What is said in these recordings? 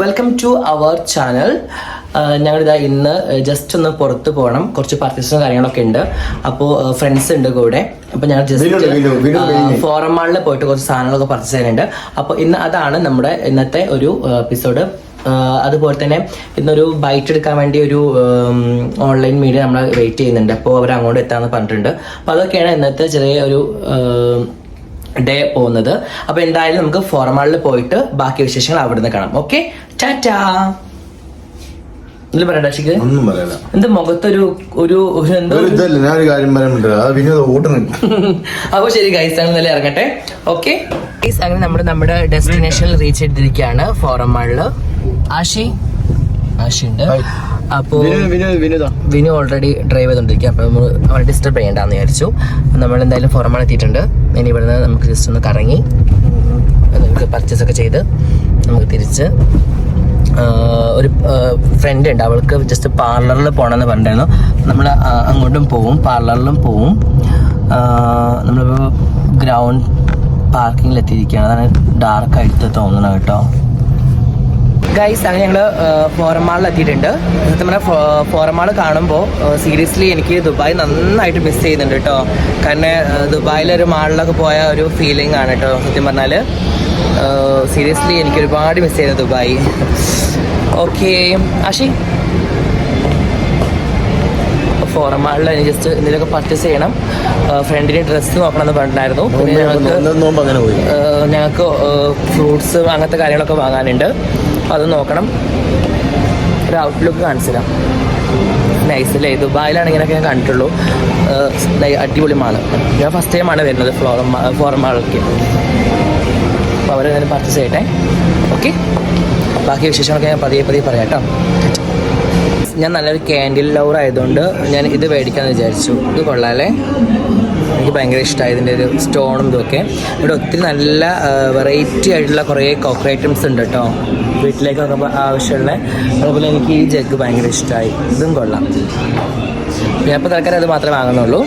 Welcome to our channel ഞങ്ങളിതാ ഇന്ന് just ഒന്ന് പുറത്ത് പോകണം. കുറച്ച് പർച്ചേസും കാര്യങ്ങളൊക്കെ ഉണ്ട്. അപ്പോൾ ഫ്രണ്ട്സ് ഉണ്ട് കൂടെ. അപ്പോൾ ഞങ്ങൾ ജസ്റ്റ് ഫോറം മാളിൽ പോയിട്ട് കുറച്ച് സാധനങ്ങളൊക്കെ പർച്ചേസ് ചെയ്യാനുണ്ട് അപ്പോൾ ഇന്ന് അതാണ് നമ്മുടെ ഇന്നത്തെ ഒരു എപ്പിസോഡ് അതുപോലെ തന്നെ ഇന്നൊരു ബൈറ്റ് എടുക്കാൻ വേണ്ടി ഒരു ഓൺലൈൻ മീഡിയ നമ്മൾ വെയിറ്റ് ചെയ്യുന്നുണ്ട്. അപ്പോൾ അവർ അങ്ങോട്ട് എത്താമെന്ന് പറഞ്ഞിട്ടുണ്ട്. അപ്പോൾ അതൊക്കെയാണ് ഇന്നത്തെ ചെറിയ ഒരു ഡേ പോകുന്നത്. അപ്പോൾ എന്തായാലും നമുക്ക് ഫോർമാളിൽ പോയിട്ട് ബാക്കി വിശേഷങ്ങൾ അവിടെ നിന്ന് കാണാം. ഓക്കെ ടാറ്റാ ഒന്നും പറയല മുഖത്തൊരു ഒരു ഒരു എന്തോ ഒരു ഇതല്ല ഞാൻ ഒരു കാര്യം അത് ഓട്ടണം ശരി ഗൈസ് അങ്ങനെ നല്ല ഇറങ്ങട്ടെ. ഓക്കെ ഗൈസ് അങ്ങനെ നമ്മൾ നമ്മുടെ ഡെസ്റ്റിനേഷനിൽ റീച്ച് ചെയ്തിരിക്കുകയാണ് ഫോറം മാളിൽ ആഷി ആഷി ഉണ്ട് അപ്പോ വിനു ഓൾറെഡി ഡ്രൈവ് ചെയ്തോണ്ടിരിക്കുക അപ്പൊ നമ്മൾ അവരെ ഡിസ്റ്റർബ് ചെയ്യണ്ടെന്ന് വിചാരിച്ചു. നമ്മൾ എന്തായാലും ഫോറം മാൾ എത്തിയിട്ടുണ്ട്. ഇനി ഇവിടുന്ന് നമുക്ക് ജസ്റ്റ് ഒന്ന് കറങ്ങി നമുക്ക് പർച്ചേസ് ഒക്കെ ചെയ്ത് നമുക്ക് തിരിച്ച് ഒരു ഫ്രണ്ട് ഉണ്ട്. അവൾക്ക് ജസ്റ്റ് പാർലറിൽ പോകണമെന്ന് പറഞ്ഞിരുന്നു നമ്മൾ അങ്ങോട്ടും പോവും പാർലറിലും പോവും. നമ്മളിപ്പോൾ ഗ്രൗണ്ട് പാർക്കിങ്ങിൽ എത്തിയിരിക്കുകയാണ് അതാണ് ഡാർക്കായിട്ട് തോന്നുന്നത് കേട്ടോ. ഗൈസ് അങ്ങനെ ഞങ്ങൾ ഫോറമാളിൽ എത്തിയിട്ടുണ്ട്. സത്യം പറഞ്ഞാൽ ഫോറമാൾ കാണുമ്പോൾ സീരിയസ്ലി എനിക്ക് ദുബായ് നന്നായിട്ട് മിസ് ചെയ്യുന്നുണ്ട് കേട്ടോ കാരണം ദുബായിലൊരു മാളിലൊക്കെ പോയ ഒരു ഫീലിംഗ് ആണ് കേട്ടോ സത്യം പറഞ്ഞാൽ സീരിയസ്ലി എനിക്ക് ഒരുപാട് മിസ് ചെയ്യുന്നു ദുബായ്. ഓക്കെ ആഷി ഫോറം മാളിൽ എനിക്ക് ജസ്റ്റ് എന്തെങ്കിലുമൊക്കെ പർച്ചേസ് ചെയ്യണം. ഫ്രണ്ടിന് ഡ്രസ്സ് നോക്കണം എന്ന് പറഞ്ഞിട്ടുണ്ടായിരുന്നു. പിന്നെ ഞങ്ങൾക്ക് ഞങ്ങൾക്ക് ഫ്രൂട്ട്സ് അങ്ങനത്തെ കാര്യങ്ങളൊക്കെ വാങ്ങാനുണ്ട്. അത് നോക്കണം. ഒരു ഔട്ട്ലുക്ക് കാണിച്ചു തരാം നൈസ് അല്ലേ? ദുബായിലാണ് ഇങ്ങനെയൊക്കെ ഞാൻ കണ്ടിട്ടുള്ളൂ. അടിപൊളി മാൾ ഞാൻ ഫസ്റ്റ് ടൈമാണ് വരുന്നത് ഫ്ലോർ ഫോറം മാളൊക്കെ അപ്പോൾ അവരെന്തായാലും പർച്ചേസ് ചെയ്യട്ടെ. ഓക്കെ ബാക്കി വിശേഷങ്ങളൊക്കെ ഞാൻ പതിയെ പതിയെ പറയാം കേട്ടോ. ഞാൻ നല്ലൊരു ക്യാൻഡിൽ ലവർ ആയതുകൊണ്ട് ഞാൻ ഇത് മേടിക്കാമെന്ന് വിചാരിച്ചു. ഇത് കൊള്ളാമല്ലേ എനിക്ക് ഭയങ്കര ഇഷ്ടമായി ഇതിന്റെ ഒരു സ്റ്റോണും ഇതൊക്കെ. ഇവിടെ ഒത്തിരി നല്ല വെറൈറ്റി ആയിട്ടുള്ള കുറേ കോക്കർ ഐറ്റംസ് ഉണ്ട് കേട്ടോ. വീട്ടിലേക്കൊക്കെ ആവശ്യമുള്ള അതുപോലെ എനിക്ക് ഈ ജഗ് ഭയങ്കര ഇഷ്ടമായി ഇതും കൊള്ളാം. ഞാൻ ഇപ്പോൾ തൽക്കാലം അത് മാത്രമേ വാങ്ങുന്നുള്ളൂ.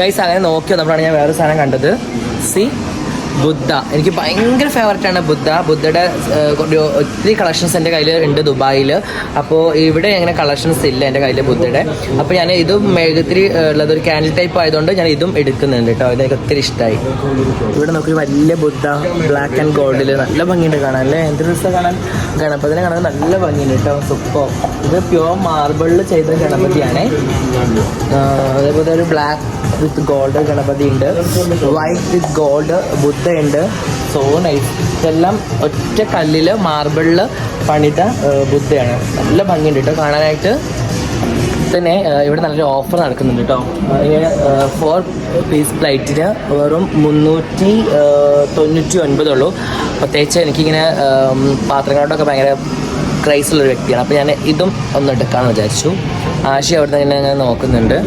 ഗൈസ് അങ്ങനെ നോക്കി വന്നപ്പോഴാണ് ഞാൻ വേറൊരു സാധനം കണ്ടത്. സി ബുദ്ധ. എനിക്ക് ഭയങ്കര ഫേവററ്റ് ആണ് ബുദ്ധ. ബുദ്ധയുടെ ഒത്തിരി കളക്ഷൻസ് എന്റെ കയ്യിൽ ഉണ്ട് ദുബായിൽ അപ്പോൾ ഇവിടെ അങ്ങനെ കളക്ഷൻസ് ഇല്ല എന്റെ കയ്യിൽ ബുദ്ധയുടെ. അപ്പോൾ ഞാൻ ഇതും മെഴുകുത്തിരി ഉള്ളത് ഒരു ക്യാൻഡിൽ ടൈപ്പ് ആയതുകൊണ്ട് ഞാൻ ഇതും എടുക്കുന്നുണ്ട് കേട്ടോ. ഇതെനിക്ക് ഒത്തിരി ഇഷ്ടമായി ഇവിടെ നമുക്ക് വലിയ ബുദ്ധ ബ്ലാക്ക് ആൻഡ് ഗോൾഡിൽ നല്ല ഭംഗിയുണ്ട് കാണാൻ അല്ലേ? എന്ത് രസം കാണാൻ. ഗണപതിനെ കാണാൻ നല്ല ഭംഗിയുണ്ട് കേട്ടോ. സൂപ്പർ. ഇത് പ്യുവർ മാർബിളിൽ ചെയ്ത ഗണപതിയാണ്. അതേപോലെ ഒരു ബ്ലാക്ക് വിത്ത് ഗോൾഡ് ഗണപതി ഉണ്ട് വൈറ്റ് വിത്ത് ഗോൾഡ് ബുദ്ധ ഉണ്ട് സോ നൈസ് ഇതെല്ലാം ഒറ്റ കല്ലിൽ മാർബിളിൽ പണിത ബുദ്ധയാണ്. നല്ല ഭംഗിയുണ്ട് കേട്ടോ കാണാനായിട്ട്. തന്നെ ഇവിടെ നല്ലൊരു ഓഫർ നടക്കുന്നുണ്ട് കേട്ടോ ഫോർ പീസ് പ്ലേറ്റിന് വെറും മുന്നൂറ്റി തൊണ്ണൂറ്റി ഒൻപതുള്ളൂ പ്രത്യേകിച്ച് എനിക്കിങ്ങനെ പാത്രങ്ങളോടൊക്കെ ഭയങ്കര ക്രൈസ് ഉള്ള ഒരു വ്യക്തിയാണ്. അപ്പോൾ ഞാൻ ഇതും ഒന്ന് എടുക്കാമെന്ന് വിചാരിച്ചു. ആശി അവിടെ നിന്ന് ഇങ്ങനെ നോക്കുന്നുണ്ട്.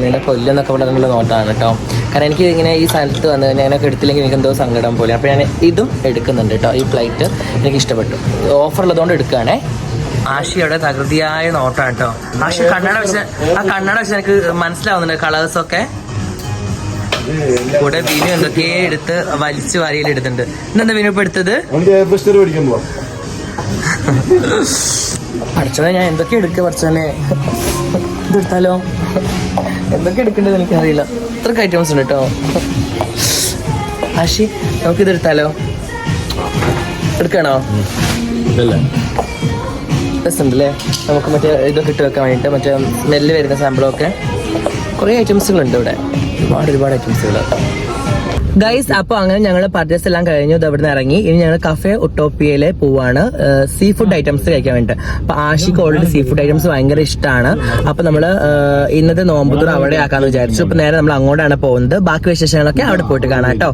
നിങ്ങളുടെ കൊല്ലെന്നൊക്കെ പറഞ്ഞിട്ടുള്ള നോട്ടാണ് കേട്ടോ കാരണം എനിക്ക് ഇങ്ങനെ ഈ സ്ഥലത്ത് വന്നു കഴിഞ്ഞാൽ ഞാനൊക്കെ എടുത്തില്ലെങ്കിൽ എനിക്ക് എന്തോ സങ്കടം പോലെ. അപ്പോൾ ഞാൻ ഇതും എടുക്കുന്നുണ്ട് കേട്ടോ ഈ ഫ്ലൈറ്റ് എനിക്ക് ഇഷ്ടപ്പെട്ടു. ഓഫർ ഉള്ളതുകൊണ്ട് എടുക്കുകയാണേ. ആഷിയുടെ തകൃതിയായ നോട്ടാണ് കേട്ടോ. ആഷി കണ്ണട വെച്ച് ആ കണ്ണട വെച്ച് എനിക്ക് മനസ്സിലാവുന്നുണ്ട് കളേഴ്സൊക്കെ കൂടെ വിനു എന്തൊക്കെയോ എടുത്ത് വലിച്ചു വാരിയിൽ എടുത്തിട്ടുണ്ട് ഇന്നെന്താ വിനു ഇപ്പൊ എടുത്തത്? പഠിച്ചോനെ ഞാൻ എന്തൊക്കെ എടുക്കുക പഠിച്ചതന്നെ ഇതെടുത്താലോ? എന്തൊക്കെ എടുക്കേണ്ടത് എനിക്കറിയില്ല. ഇത്രക്ക് ഐറ്റംസ് ഉണ്ട് കേട്ടോ ആഷി നമുക്ക് ഇതെടുത്താലോ എടുക്കണോ? രസമുണ്ടല്ലേ? നമുക്ക് മറ്റേ ഇതൊക്കെ ഇട്ട് വെക്കാൻ വേണ്ടിയിട്ട് മറ്റേ സ്മെല്ല് വരുന്ന സാമ്പിളൊക്കെ കുറേ ഐറ്റംസുകളുണ്ട് ഇവിടെ. ഒരുപാട് ഒരുപാട് ഐറ്റംസുകൾ ഗൈസ് അപ്പൊ അങ്ങനെ ഞങ്ങൾ പർച്ചേസ് എല്ലാം കഴിഞ്ഞു. ഇത് അവിടെ നിന്ന് ഇറങ്ങി. ഇനി ഞങ്ങൾ കഫേ ഒട്ടോപ്പിയയിലെ പോവാണ്. സീ ഫുഡ് ഐറ്റംസ് കഴിക്കാൻ വേണ്ടിയിട്ട് അപ്പൊ Ashiq already sea food items ഭയങ്കര ഇഷ്ടമാണ് അപ്പൊ നമ്മൾ ഇന്നത്തെ നോമ്പുതുറ അവിടെ ആക്കാന്ന് വിചാരിച്ചു. അപ്പൊ നേരെ നമ്മൾ അങ്ങോട്ടാണ് പോകുന്നത്. ബാക്കി വിശേഷങ്ങളൊക്കെ അവിടെ പോയിട്ട് കാണാം കേട്ടോ.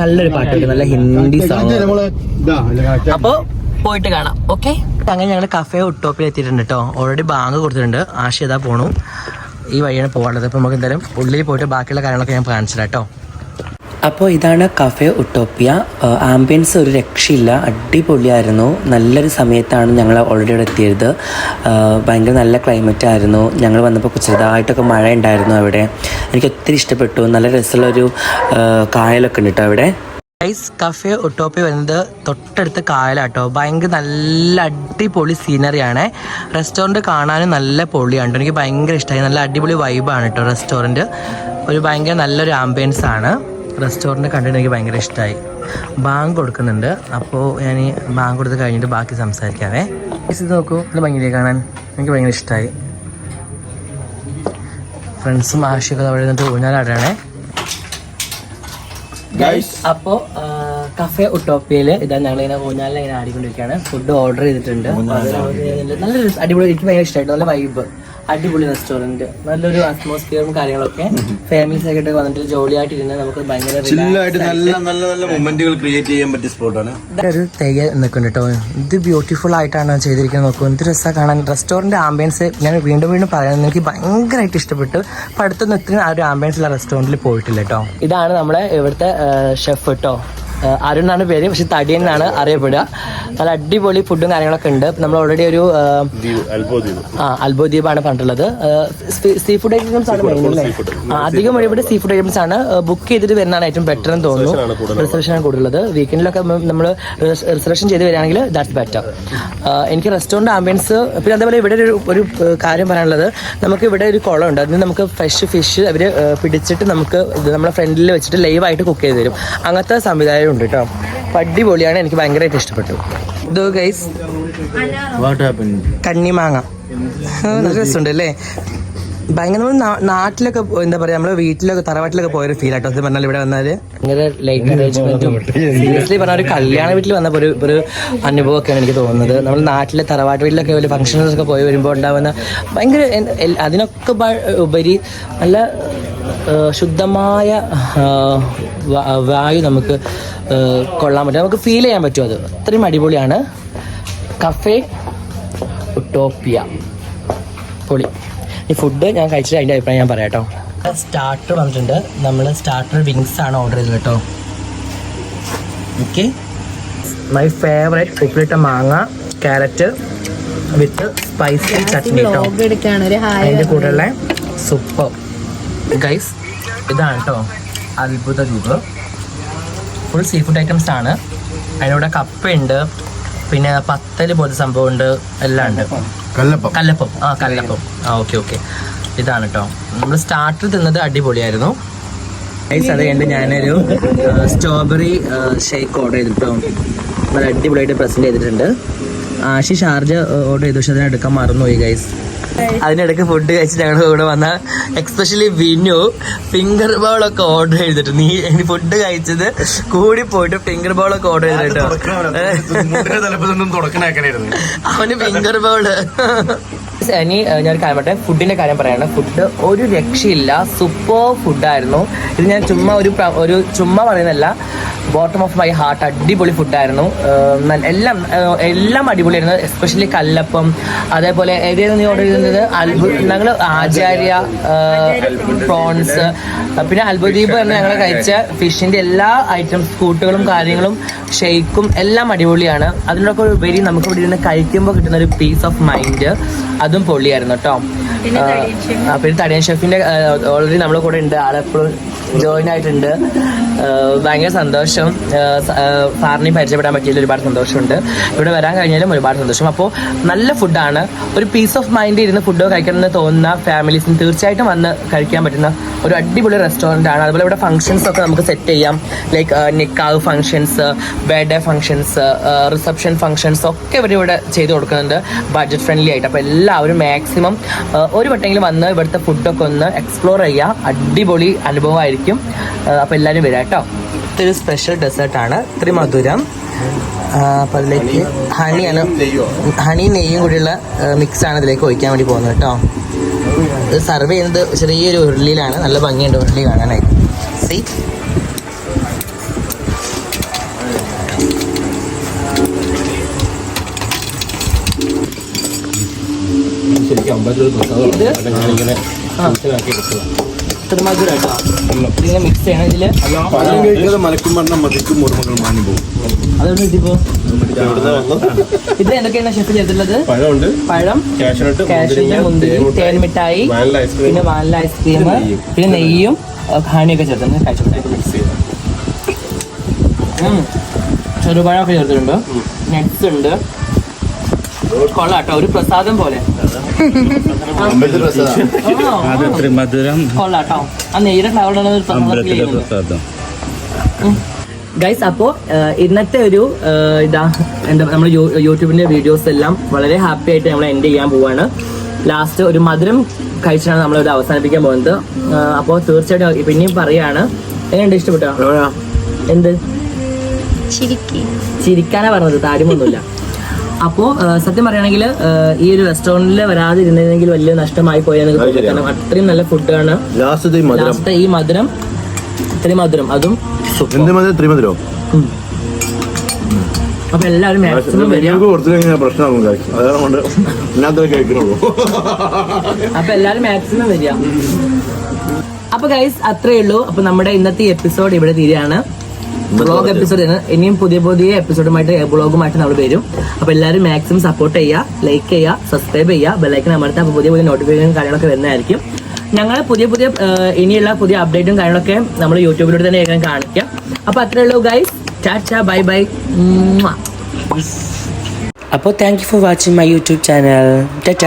നല്ലൊരു പാട്ട് നല്ല ഹിന്ദി സോങ് അപ്പൊ പോയിട്ട് കാണാം. ഓക്കെ അങ്ങനെ ഞങ്ങൾ കഫേ ഒട്ടോപ്പിൽ എത്തിയിട്ടുണ്ട് കേട്ടോ. ഓൾറെഡി ബാങ്ക് കൊടുത്തിട്ടുണ്ട്. ആഷി ഇതാ പോണു. ഈ വഴിയാണ് പോകാനുള്ളത് അപ്പോൾ നമുക്ക് എന്തായാലും ഉള്ളിൽ പോയിട്ട് ബാക്കിയുള്ള കാര്യങ്ങളൊക്കെ ഞാൻ കാണിച്ചു കേട്ടോ. അപ്പോൾ ഇതാണ് കഫേ ഒട്ടോപ്പിയ ആംബിയൻസ് ഒരു രക്ഷയില്ല. അടിപൊളിയായിരുന്നു. നല്ലൊരു സമയത്താണ് ഞങ്ങൾ ഓൾറെഡി ഇവിടെ എത്തിയത്. ഭയങ്കര നല്ല ക്ലൈമറ്റ് ആയിരുന്നു. ഞങ്ങൾ വന്നപ്പോൾ ചെറുതായിട്ടൊക്കെ മഴ ഉണ്ടായിരുന്നു അവിടെ. എനിക്ക് ഒത്തിരി ഇഷ്ടപ്പെട്ടു. നല്ല രസമുള്ളൊരു കായലൊക്കെ ഉണ്ട് കേട്ടോ അവിടെ. ഗൈസ് കഫേ ഒട്ടോപ്പി വരുന്നത് തൊട്ടടുത്ത് കായലാട്ടോ. ഭയങ്കര നല്ല അടിപൊളി സീനറിയാണ് റെസ്റ്റോറന്റ് കാണാനും നല്ല പൊളിയാണ്. എനിക്ക് ഭയങ്കര ഇഷ്ടമായി നല്ല അടിപൊളി വൈബാണ് കേട്ടോ റെസ്റ്റോറന്റ് ഒരു ഭയങ്കര നല്ലൊരു ആംബിയൻസ് ആണ്. റെസ്റ്റോറന്റ് കണ്ടിട്ട് എനിക്ക് ഭയങ്കര ഇഷ്ടമായി ബാങ്ക് കൊടുക്കുന്നുണ്ട്. അപ്പോൾ ഞാൻ ബാങ്ക് കൊടുത്ത് കഴിഞ്ഞിട്ട് ബാക്കി സംസാരിക്കാവേ. ഇത് നോക്കൂ നല്ല ഭംഗിയിലേക്ക് കാണാൻ? എനിക്ക് ഭയങ്കര ഇഷ്ടമായി ഫ്രണ്ട്സും ആഷിയൊക്കെ അവിടെ നിന്നിട്ട് ഊഞ്ഞാലാടാണേ അപ്പോൾ അപ്പോ കഫേ ഉട്ടോപ്പിയയിൽ ഇതാ ഞങ്ങൾ ഇങ്ങനെ ഊഞ്ഞാലിൽ ഇങ്ങനെ ആടിക്കൊണ്ടിരിക്കുകയാണ് ഫുഡ് ഓർഡർ ചെയ്തിട്ടുണ്ട് നല്ല അടിപൊളി എനിക്ക് ഭയങ്കര ഇഷ്ടമായിട്ട് നല്ല വൈബ് അടിപൊളി റെസ്റ്റോറന്റ് നല്ലൊരു അറ്റ്മോസ്ഫിയറും കാര്യങ്ങളൊക്കെ. ഫാമിലീസ് ആയിട്ട് വന്നിട്ട് ജോളിയായിട്ട് ഇരുന്ന് നമുക്ക് ഭയങ്കര ചില്ലായിട്ട് നല്ല നല്ല നല്ല മൊമെന്റുകൾ ക്രിയേറ്റ് ചെയ്യാൻ പറ്റിയ സ്പോട്ടാണ് ഒരു തെയ്യ നിൽക്കുന്നുണ്ട് കേട്ടോ. ഇത് ബ്യൂട്ടിഫുൾ ആയിട്ടാണ് ചെയ്തിരിക്കുന്നത് നോക്കൂ. എന്ത് രസമാണ് കാണാൻ. റെസ്റ്റോറന്റ് ആംബിയൻസ് ഞാൻ വീണ്ടും വീണ്ടും പറയുന്നത് എനിക്ക് ഭയങ്കരമായിട്ട് ഇഷ്ടപ്പെട്ടു. അടുത്തൊന്നും ഇത്രയും ആ ഒരു ആംബിയൻസുള്ള റെസ്റ്റോറന്റിൽ പോയിട്ടില്ല കേട്ടോ. ഇതാണ് നമ്മുടെ ഇവിടുത്തെ ഷെഫ് കേട്ടോ അരുൺ എന്നാണ് പേര്. പക്ഷെ തടിയൻ എന്നാണ് അറിയപ്പെടുക. നല്ല അടിപൊളി ഫുഡും കാര്യങ്ങളൊക്കെ ഉണ്ട്. നമ്മൾ ഓൾറെഡി ഒരു ആ, അത്ഭുത ദ്വീപാണ് പറഞ്ഞിട്ടുള്ളത്. സീ ഫുഡ് ഐറ്റംസ് ആണ് മെയിൻ അല്ലേ? ആ, അധികം ഇവിടെ സീ ഫുഡ് ഐറ്റംസ് ആണ് ബുക്ക് ചെയ്തിട്ട് വരുന്നതാണ് ഏറ്റവും ബെറ്റർ എന്ന് തോന്നുന്നു. റിസർവേഷൻ ആണ് കൂടുതലുള്ളത്. വീക്കെൻഡിലൊക്കെ നമ്മൾ റിസർവേഷൻ ചെയ്ത് വരികയാണെങ്കിൽ ദാറ്റ്സ് ബെറ്റർ എനിക്ക് റെസ്റ്റോറന്റ് ആംബിയൻസ് പിന്നെ അതേപോലെ ഇവിടെ ഒരു ഒരു കാര്യം പറയാനുള്ളത്. നമുക്ക് ഇവിടെ ഒരു കുളമുണ്ട് അതിന് നമുക്ക് ഫ്രഷ് ഫിഷ് അവർ പിടിച്ചിട്ട് നമുക്ക് നമ്മുടെ ഫ്രണ്ടിൽ വെച്ചിട്ട് ലൈവായിട്ട് കുക്ക് ചെയ്ത് തരും. അങ്ങനത്തെ സംവിധാനം ഉണ്ട് കേട്ടോ. അടിപൊളിയാണ്. എനിക്ക് ഭയങ്കരമായിട്ട് ഇഷ്ടപ്പെട്ടു. ഇത് ഗൈസ് കണ്ണിമാങ്ങ. നല്ല രസമുണ്ട് അല്ലേ ഭയങ്കര നാട്ടിലൊക്കെ എന്താ പറയാ നമ്മൾ വീട്ടിലൊക്കെ തറവാട്ടിലൊക്കെ പോയൊരു ഫീൽ ആട്ടോ സത്യം പറഞ്ഞാൽ ഇവിടെ വന്നാൽ. സീരിയസ്ലി പറഞ്ഞ ഒരു കല്യാണ വീട്ടിൽ വന്ന ഒരു ഒരു അനുഭവമൊക്കെയാണ് എനിക്ക് തോന്നുന്നത്. നമ്മൾ നാട്ടിലെ തറവാട്ട് വീട്ടിലൊക്കെ വലിയ ഫംഗ്ഷൻസൊക്കെ പോയി വരുമ്പോൾ ഉണ്ടാവുന്ന ഭയങ്കര അതിനൊക്കെ ഉപരി നല്ല ശുദ്ധമായ വായു നമുക്ക് കൊള്ളാൻ പറ്റും. നമുക്ക് ഫീൽ ചെയ്യാൻ പറ്റും അത്. അത്രയും അടിപൊളിയാണ്. കഫേ ഉട്ടോപ്പിയ പൊളി. ഈ ഫുഡ് ഞാൻ കഴിച്ചിട്ട് അതിന്റെ അഭിപ്രായം ഞാൻ പറയാം കേട്ടോ സ്റ്റാർട്ടർ വന്നിട്ടുണ്ട്. നമ്മൾ സ്റ്റാർട്ടർ വിങ്സ് ആണ് ഓർഡർ ചെയ്തത് കേട്ടോ. ഓക്കെ മൈ ഫേവറേറ്റ് ഉപ്പിലിട്ട മാങ്ങ ക്യാരറ്റ് വിത്ത് സ്പൈസി ചട്നി കേട്ടോ. അതിന്റെ കൂടെയുള്ള സൂപ്പർ ഗൈസ് ഇതാണ് കേട്ടോ. അത്ഭുത രൂപ ഫുൾ സീ ഫുഡ് ഐറ്റംസ് ആണ്. അതിനൂടെ കപ്പയുണ്ട്. പിന്നെ പത്തൽ പോലത്തെ സംഭവമുണ്ട്. എല്ലാം ഉണ്ട്. കല്ലപ്പം. കല്ലപ്പം. ആ കല്ലപ്പം. ആ ഓക്കെ ഓക്കെ. ഇതാണ് കേട്ടോ നമ്മൾ സ്റ്റാർട്ടർ തിന്നത് അടിപൊളിയായിരുന്നു. ഗൈസ് അത് കഴിഞ്ഞിട്ട് ഞാനൊരു സ്ട്രോബെറി ഷേക്ക് ഓർഡർ ചെയ്തിട്ടോ. നല്ല അടിപൊളിയായിട്ട് പ്രസന്റ് ചെയ്തിട്ടുണ്ട്. ആഷി ഷാർജ ഓർഡർ ചെയ്തു. പക്ഷെ അതിനെടുക്കാൻ മറന്നുപോയി ഗൈസ് അതിനിടയ്ക്ക് ഫുഡ് കഴിച്ചിട്ട് ഞങ്ങൾ ഇവിടെ വന്ന എക്സ്പെഷ്യലി വിനു ഫിംഗർ ബോൾ ഒക്കെ ഓർഡർ ചെയ്തിട്ട്. നീ ഫുഡ് കഴിച്ചത് കൂടി പോയിട്ട് ഫിംഗർ ബോൾ ഒക്കെ ഓർഡർ ചെയ്തിട്ടോ? അവന് ഫിംഗർ ബോൾ ഇനി ഞാൻ കാര്യം പറയട്ടെ. ഫുഡിന്റെ കാര്യം പറയാണ്. ഫുഡ് ഒരു രക്ഷയില്ല. സൂപ്പർ ഫുഡായിരുന്നു ഇത് ഞാൻ ചുമ്മാ ഒരു ഒരു ചുമ്മാ പറയുന്നല്ല ബോട്ടം ഓഫ് മൈ ഹാർട്ട് അടിപൊളി ഫുഡായിരുന്നു എല്ലാം എല്ലാം അടിപൊളിയായിരുന്നു. എസ്പെഷ്യലി കല്ലപ്പം അതേപോലെ ഏതായിരുന്നു നീ ഓർഡർ ചെയ്തത് അത്ഭുത ഞങ്ങൾ ആചാര്യ പ്രോൺസ് പിന്നെ അത്ഭുതീപ് എന്ന് ഞങ്ങൾ കഴിച്ച ഫിഷിന്റെ എല്ലാ ഐറ്റംസ് കൂട്ടുകളും കാര്യങ്ങളും ഷെയ്ക്കും എല്ലാം അടിപൊളിയാണ്. അതിനൊക്കെ ഉപരി നമുക്ക് ഇവിടെ ഇരുന്ന് കഴിക്കുമ്പോൾ കിട്ടുന്ന ഒരു പീസ് ഓഫ് മൈൻഡ് അതും പൊള്ളിയായിരുന്നു കേട്ടോ പിന്നെ തടിയൻ ഷെഫിന്റെ ഓൾറെഡി നമ്മുടെ കൂടെ ഉണ്ട്. ആളെപ്പോഴും ജോയിൻ ആയിട്ടുണ്ട്. ഭയങ്കര സന്തോഷം. സാറിനെ പരിചയപ്പെടാൻ പറ്റിയതിൽ ഒരുപാട് സന്തോഷമുണ്ട്. ഇവിടെ വരാൻ കഴിഞ്ഞാലും ഒരുപാട് സന്തോഷം. അപ്പോൾ നല്ല ഫുഡാണ് ഒരു പീസ് ഓഫ് മൈൻഡ് ഇരുന്ന് ഫുഡ് കഴിക്കണമെന്ന് തോന്നുന്ന ഫാമിലീസിന് തീർച്ചയായിട്ടും വന്ന് കഴിക്കാൻ പറ്റുന്ന ഒരു അടിപൊളി റെസ്റ്റോറന്റ് ആണ്. അതുപോലെ ഇവിടെ ഫംഗ്ഷൻസ് ഒക്കെ നമുക്ക് സെറ്റ് ചെയ്യാം. Like നിക്കാവ് functions birthday functions reception functions ഒക്കെ ഇവർ ഇവിടെ ചെയ്ത് കൊടുക്കുന്നുണ്ട്. ബഡ്ജറ്റ് ഫ്രണ്ട്ലി ആയിട്ട്. അപ്പോൾ എല്ലാവരും മാക്സിമം ഒരു വട്ടെങ്കിലും വന്ന് ഇവിടുത്തെ ഫുഡൊക്കെ ഒന്ന് എക്സ്പ്ലോർ ചെയ്യുക അടിപൊളി അനുഭവമായിരിക്കും. അപ്പോൾ എല്ലാവരും വരാം കേട്ടോ. ഇതൊരു സ്പെഷ്യൽ ഡെസേർട്ടാണ് ഇത്തിരി മധുരം. അപ്പോൾ അതിലേക്ക് ഹണിയാണ് ഹണി നെയ്യും കൂടിയുള്ള മിക്സാണ് ഇതിലേക്ക് ഒഴിക്കാൻ വേണ്ടി പോകുന്നത് കേട്ടോ. ഇത് സർവ് ചെയ്യുന്നത് ചെറിയൊരു ഉരുളിയിലാണ്. നല്ല ഭംഗിയുണ്ട് ഉരുളി കാണാനായിട്ട്. സി ഇത്? ഇത്ര മധുരം കേട്ടോ ഇതിങ്ങനെ മിക്സ് ചെയ്യണം ഇതിൽ? പഴം കഴിക്കാതെ മലക്കും പറഞ്ഞ മതിക്കും മുറുമകൾ മാഞ്ഞു പോകും. അതൊന്നും ഇതിപ്പോ ഇത് എന്തൊക്കെയാണ് ഷെഫ് ചെയ്തിട്ടുള്ളത്? പഴമുണ്ട്. പഴം കാഷ്നട്ട് മുന്തിരി തേൻ മിഠായി വാനില ഐസ്ക്രീം പിന്നെ വാനില ഐസ്ക്രീം പിന്നെ നെയ്യും. ഹണിയൊക്കെ ചേർത്ത് കഴിച്ചോട്ടെ മിക്സ് ചെറുപഴമൊക്കെ ചേർത്തിട്ടുണ്ട്. നട്ട്സ് ഉണ്ട്. കൊള്ളാട്ടോ ഒരു പ്രസാദം പോലെ. അതെ മധുരം. കൊള്ളാട്ടോ. ആ നെയ്യുടെ ഫ്ലവർ അമ്പലത്തിലെ പ്രസാദം. ഗൈസ് അപ്പോ ഇന്നത്തെ ഒരു ഇതാ എന്താ നമ്മൾ യൂട്യൂബിന്റെ വീഡിയോസ് എല്ലാം വളരെ ഹാപ്പി ആയിട്ട് നമ്മൾ എൻഡ് ചെയ്യാൻ പോവാണ്. ലാസ്റ്റ് ഒരു മധുരം കഴിച്ചാണ് നമ്മൾ ഇത് അവസാനിപ്പിക്കാൻ പോകുന്നത്. അപ്പോൾ തീർച്ചയായിട്ടും പിന്നെയും പറയാണ്. എങ്ങനെയുണ്ട് ഇഷ്ടപ്പെട്ടോ? എന്ത്? ചിരിക്കി. ചിരിക്കാനാ പറഞ്ഞത് താരമൊന്നുമില്ല അപ്പോൾ സത്യം പറയുകയാണെങ്കിൽ ഈ ഒരു റെസ്റ്റോറന്റിൽ വരാതിരുന്നെങ്കിൽ വലിയ നഷ്ടമായി പോയെന്ന് തോന്നുന്നു കാരണം അത്രയും നല്ല ഫുഡാണ് ലാസ്റ്റ് മധുരം. ലാസ്റ്റ് ഈ മധുരം. ഇത്രയും മധുരം. അതും മധുരം? അപ്പൊ എല്ലാവരും മാക്സിമം പ്രശ്നമാകും അപ്പൊ എല്ലാരും മാക്സിമം വരിക. അപ്പൊ ഗൈസ് അത്രേ ഉള്ളൂ. അപ്പൊ നമ്മുടെ ഇന്നത്തെ എപ്പിസോഡ് ഇവിടെ തീരുകയാണ്. ബ്ലോഗ് എപ്പിസോഡ് ഇനിയും പുതിയ പുതിയ എപ്പിസോഡുമായിട്ട് ബ്ലോഗുമായിട്ട് നമ്മൾ വരും. അപ്പൊ എല്ലാവരും മാക്സിമം സപ്പോർട്ട് ചെയ്യുക ലൈക്ക് ചെയ്യുക സബ്സ്ക്രൈബ് ചെയ്യുക ബെല്ലൈക്കൻ അമർത്താൻ അപ്പൊ പുതിയ പുതിയ നോട്ടിഫിക്കേഷൻ കാര്യങ്ങളൊക്കെ വരുന്നതായിരിക്കും. ഞങ്ങൾ പുതിയ പുതിയ ഇനിയുള്ള പുതിയ അപ്ഡേറ്റും കാര്യങ്ങളൊക്കെ നമ്മൾ യൂട്യൂബിലൂടെ തന്നെ ആയിരിക്കും കാണിക്കാം. അപ്പൊ അത്രേ ഉള്ളൂ ഗൈസ് ടാറ്റ ബൈ ബൈ അപ്പോൾ thank you for watching my YouTube channel Tata